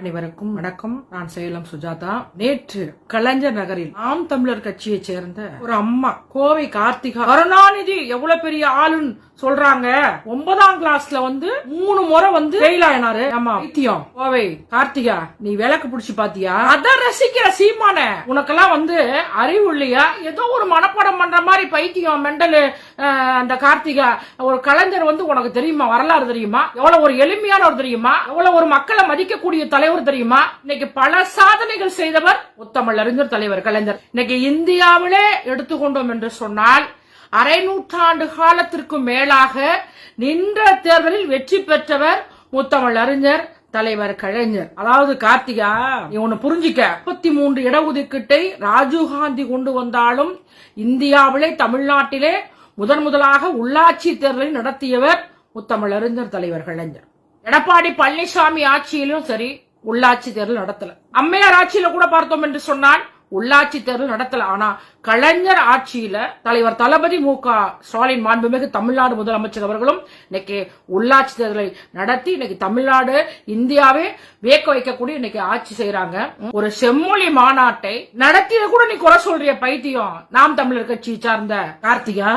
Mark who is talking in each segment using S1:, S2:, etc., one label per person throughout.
S1: அனைவருக்கும் வணக்கம். நான் சேலம் சுஜாதா. நேற்று கலைஞர் நகரில் ஆம் தமிழர் கட்சியை சேர்ந்த ஒரு அம்மா கோவை கார்த்திகா. கருணாநிதி எவ்வளவு பெரிய ஆளுன்னு சொல்றாங்க. ஒன்பதாம் கிளாஸ்ல வந்து மூணு முறை வந்து ஃபெயில் ஆயினாரு ஆமா பைத்தியம். கோவை கார்த்திகா நீ விளக்கு புடிச்சு பாத்தியா? அத ரசிக்கிற சீமான. உனக்கெல்லாம் வந்து அறிவு இல்லையா? ஏதோ ஒரு மனப்பாடம் பண்ற மாதிரி பைத்தியம் மெண்டல் அந்த கார்த்திகா. ஒரு கலைஞர் வந்து உனக்கு தெரியுமா? வரலாறு தெரியுமா? எவ்வளவு ஒரு எளிமையானவர் தெரியுமா? எவ்வளவு ஒரு மக்களை மதிக்கக்கூடிய தலைவர் தெரியுமா? இன்னைக்கு பல சாதனைகள் செய்தவர் முத்தமிழ் அறிஞர் தலைவர் கலைஞர். இன்னைக்கு இந்தியாவிலே எடுத்துக்கொண்டோம் என்று சொன்னால் அரை நூற்றாண்டு காலத்திற்கு மேலாக நின்ற தேர்தலில் வெற்றி பெற்றவர் முத்தமிழ் அறிஞர் தலைவர் கலைஞர். அதாவது கார்த்திகா நீ ஒண்ணு புரிஞ்சிக்க. முப்பத்தி மூன்று இடஒதுக்கீட்டை ராஜீவ்காந்தி கொண்டு வந்தாலும் இந்தியாவிலே தமிழ்நாட்டிலே முதன் முதலாக உள்ளாட்சி தேர்தலை நடத்தியவர் முத்தமிழ் அறிஞர் தலைவர் கலைஞர். எடப்பாடி பழனிசாமி ஆட்சியிலும் சரி உள்ளாட்சி தேர்தல் நடத்தல. அம்மையார் ஆட்சியில கூட பார்த்தோம் என்று சொன்னால் உள்ளாட்சி தேர்தல் நடத்தல. ஆனா கலைஞர் ஆட்சியில தலைவர் தளபதி மு க ஸ்டாலின் மாண்புமிகு தமிழ்நாடு முதலமைச்சர் அவர்களும் இன்னைக்கு உள்ளாட்சி தேர்தலை நடத்தி இன்னைக்கு தமிழ்நாடு இந்தியாவே வியக்க வைக்கக்கூடிய இன்னைக்கு ஆட்சி செய்யறாங்க ஒரு செம்மொழி மாநாட்டை நடத்தியத கூட நீ குறை சொல்றிய பைத்தியம். நாம் தமிழர் கட்சி சார்ந்த கார்த்திகா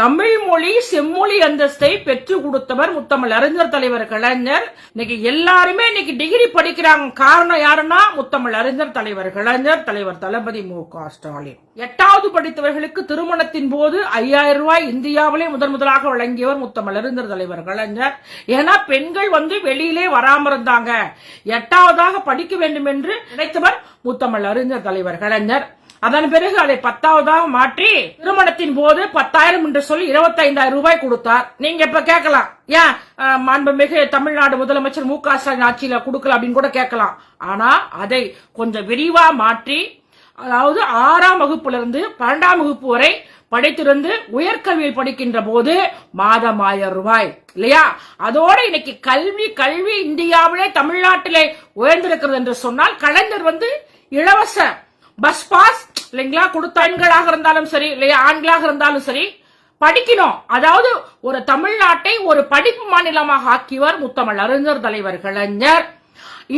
S1: தமிழ் மொழி செம்மொழி அந்தஸ்தை பெற்று கொடுத்தவர் முத்தமிழ் அறிஞர் தலைவர் கலைஞர். இன்னைக்கு எல்லாருமே இன்னைக்கு டிகிரி படிக்கிறாங்க. காரணம் யாருன்னா முத்தமிழ் அறிஞர் தலைவர் கலைஞர் தலைவர் தளபதி மு க ஸ்டாலின். எட்டாவது படித்தவர்களுக்கு திருமணத்தின் போது ஐயாயிரம் ரூபாய் இந்தியாவிலே முதன் முதலாக வழங்கியவர் முத்தமிழறிஞர் தலைவர் கலைஞர். ஏன்னா பெண்கள் வந்து வெளியிலே வராம இருந்தாங்க. எட்டாவதாக படிக்க வேண்டும் என்று நினைத்தவர் முத்தமிழ் அறிஞர் தலைவர் கலைஞர். அதன் பிறகு அதை பத்தாவதாக மாற்றி திருமணத்தின் போது பத்தாயிரம் என்று சொல்லி இருபத்தைந்தாயிரம் ரூபாய் கொடுத்தார். நீங்க இப்ப கேட்கலாம். ஏன் மாண்புமிகு தமிழ்நாடு முதலமைச்சர் மு க ஸ்டாலின் ஆட்சியில கொடுக்கல அப்படின்னு கூட கேட்கலாம். ஆனா அதை கொஞ்சம் விரிவா மாற்றி அதாவது ஆறாம் வகுப்புல இருந்து பன்னெண்டாம் வகுப்பு வரை படித்திருந்து உயர்கல்வியில் படிக்கின்ற போது மாதம் ஆயிரம் ரூபாய். இல்லையா? அதோட இன்னைக்கு கல்வி கல்வி இந்தியாவிலே தமிழ்நாட்டிலே உயர்ந்திருக்கிறது என்று சொன்னால் கலைஞர் வந்து இலவச பஸ் இல்லைங்களா? கொடுத்த பெண்களாக இருந்தாலும் சரி இல்லையா ஆண்களாக இருந்தாலும் சரி படிக்கணும். அதாவது ஒரு தமிழ்நாட்டை ஒரு படிப்பு மாநிலமாக ஆக்கியவர் முத்தமிழ் அறிஞர் தலைவர் கலைஞர்.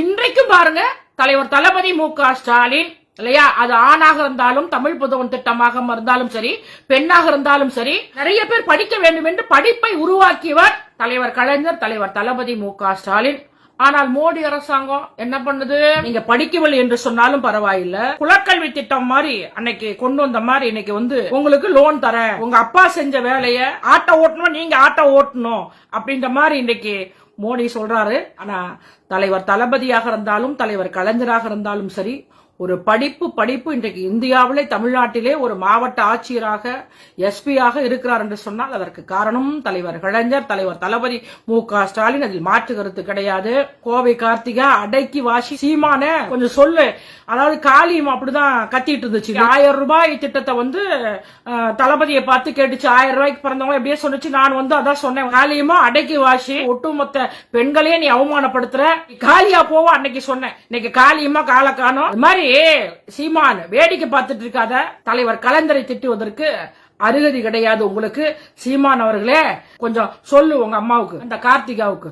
S1: இன்றைக்கும் பாருங்க தலைவர் தளபதி மு க ஸ்டாலின் இல்லையா அது ஆணாக இருந்தாலும் தமிழ் புதவன் திட்டமாக இருந்தாலும் சரி பெண்ணாக இருந்தாலும் சரி நிறைய பேர் படிக்க வேண்டும் என்று படிப்பை உருவாக்கியவர் தலைவர் கலைஞர் தலைவர் தளபதி மு க ஸ்டாலின். ஆனால் மோடி அரசாங்கம் என்ன பண்ணுது? நீங்க படிக்கவில்லை என்று சொன்னாலும் பரவாயில்ல. குலக்கல்வி திட்டம் மாதிரி அன்னைக்கு கொண்டு வந்த மாதிரி இன்னைக்கு வந்து உங்களுக்கு லோன் தரேன். உங்க அப்பா செஞ்ச வேலைய ஆட்டோ ஓட்டணும் நீங்க ஆட்டோ ஓட்டணும் அப்படின்ற மாதிரி இன்னைக்கு மோடி சொல்றாரு. ஆனா தலைவர் தளபதியாக இருந்தாலும் தலைவர் கலைஞராக இருந்தாலும் சரி ஒரு படிப்பு படிப்பு இன்றைக்கு இந்தியாவிலே தமிழ்நாட்டிலே ஒரு மாவட்ட ஆட்சியராக எஸ்பியாக இருக்கிறார் என்று சொன்னால் அதற்கு காரணம் தலைவர் கலைஞர் தலைவர் தளபதி மு க ஸ்டாலின். அதில் மாற்று கருத்து கிடையாது. கோவை கார்த்திகா அடக்கி வாசி. சீமான கொஞ்சம் சொல்லு. அதாவது காளியம் அப்படிதான் கத்திட்டு இருந்துச்சு. ஆயிரம் ரூபாய் திட்டத்தை வந்து தளபதியை பார்த்து கேட்டுச்சு. ஆயிரம் ரூபாய்க்கு பிறந்தவங்க எப்படியே சொன்னிச்சு. நான் வந்து அதான் சொன்னேன். காளியமா அடக்கி வாசி. ஒட்டுமொத்த பெண்களையே நீ அவமானப்படுத்துற. நீ காலியா போவா அன்னைக்கு சொன்னேன். இன்னைக்கு காளியமா கால காணும். மாதிரி சீமான் வேடிக்கை பார்த்துட்டு இருக்காத. தலைவர் கலந்தரை திட்டுவதற்கு அருகதி கிடையாது உங்களுக்கு. சீமான் அவர்களே கொஞ்சம் சொல்லு உங்க அம்மாவுக்கு அந்த கார்த்திகாவுக்கு.